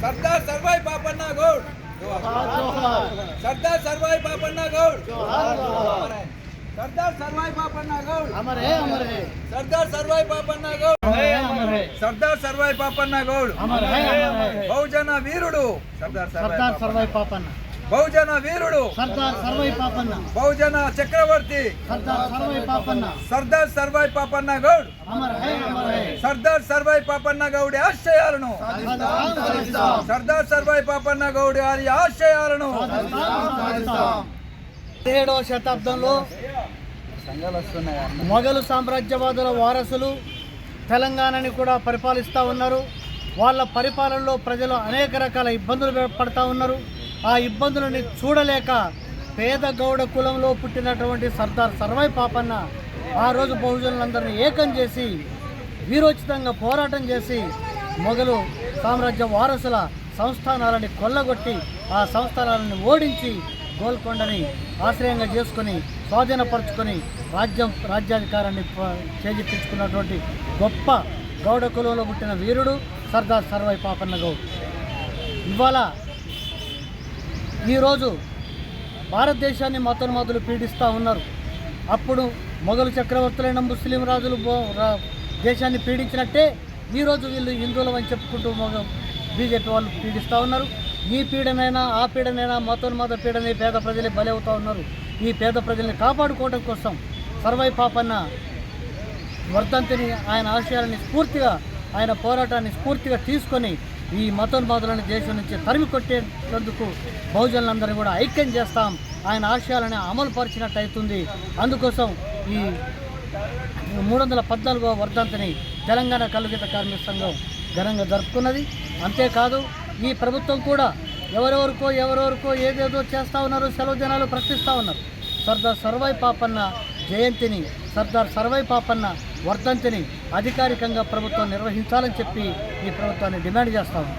સરદાર સરભાઈ બાપરના ગોળ. સરદાર સરભાઈ બાપરના ગોળ. સરદાર સરભાઈ બાપરના ગોળ. અમર હે અમર હે. સરદાર સરભાઈ બાપરના ગોળ. હે અમર હે. સરદાર સરભાઈ બાપરના ગોળ. અમર હે અમર હે. બહુજના વીરડો. સરદાર સરદાર સરભાઈ બાપરના బహుజన వీరుడు. సర్దార్ సర్వై పాపన్న. బహుజన చక్రవర్తి. సర్దార్ సర్వై పాపన్న. సర్దార్ సర్వై పాపన్న గౌడ్. సర్దార్ సర్వై పాపన్న గౌడి ఆశయాలను సర్దార్ సర్వై పాపన్న గౌడి వారి ఆశయాలను పదిహేడవ శతాబ్దంలో మొఘలు సామ్రాజ్యవాదుల వారసులు తెలంగాణని కూడా పరిపాలిస్తూ ఉన్నారు. వాళ్ళ పరిపాలనలో ప్రజలు అనేక రకాల ఇబ్బందులు పడతా ఉన్నారు. ఆ ఇబ్బందులని చూడలేక పేద గౌడ కులంలో పుట్టినటువంటి సర్దార్ సర్వై పాపన్న ఆ రోజు బహుజనులందరినీ ఏకం చేసి వీరోచితంగా పోరాటం చేసి మొఘలు సామ్రాజ్య వారసుల సంస్థానాలని కొల్లగొట్టి ఆ సంస్థానాలను ఓడించి గోల్కొండని ఆశ్రయంగా చేసుకొని స్వాధీనపరుచుకొని రాజ్యం రాజ్యాధికారాన్ని ప- గొప్ప గౌడ కులంలో పుట్టిన వీరుడు సర్దార్ సర్వై పాపన్న గౌడ్. ఇవాళ ఈరోజు భారతదేశాన్ని మొదలు పీడిస్తూ ఉన్నారు. అప్పుడు మొఘలు చక్రవర్తులైన ముస్లిం రాజులు దేశాన్ని పీడించినట్టే ఈరోజు వీళ్ళు హిందువులు అని చెప్పుకుంటూ మొగ బీజేపీ వాళ్ళు పీడిస్తూ ఉన్నారు. ఈ పీడనైనా ఆ పీడనైనా మతోన్మాద పీడనే పేద ప్రజలే బలవుతూ ఉన్నారు. ఈ పేద ప్రజల్ని కాపాడుకోవడం కోసం సర్వై పాపన్న వర్ధంతిని ఆయన ఆశయాలని స్ఫూర్తిగా ఆయన పోరాటాన్ని స్ఫూర్తిగా తీసుకొని ఈ మతోన్మాదులను దేశం నుంచి తరిమి కొట్టేందుకు బహుజనులందరినీ కూడా ఐక్యం చేస్తాం. ఆయన ఆశయాలని అమలు పరిచినట్టు అవుతుంది అందుకోసం ఈ మూడు వందల పద్నాలుగో వర్ధంతిని తెలంగాణ కలుగిత కార్మిక సంఘం ఘనంగా జరుపుకున్నది. అంతేకాదు ఈ ప్రభుత్వం కూడా ఎవరెవరికో ఎవరెవరికో ఏదేదో చేస్తూ ఉన్నారు సెలవు దినాలు ప్రకటిస్తూ ఉన్నారు. సర్దార్ సర్వై పాపన్న జయంతిని సర్దార్ సర్వై పాపన్న వర్ధంతిని అధికారికంగా ప్రభుత్వం నిర్వహించాలని చెప్పి ఈ ప్రభుత్వాన్ని డిమాండ్ చేస్తాము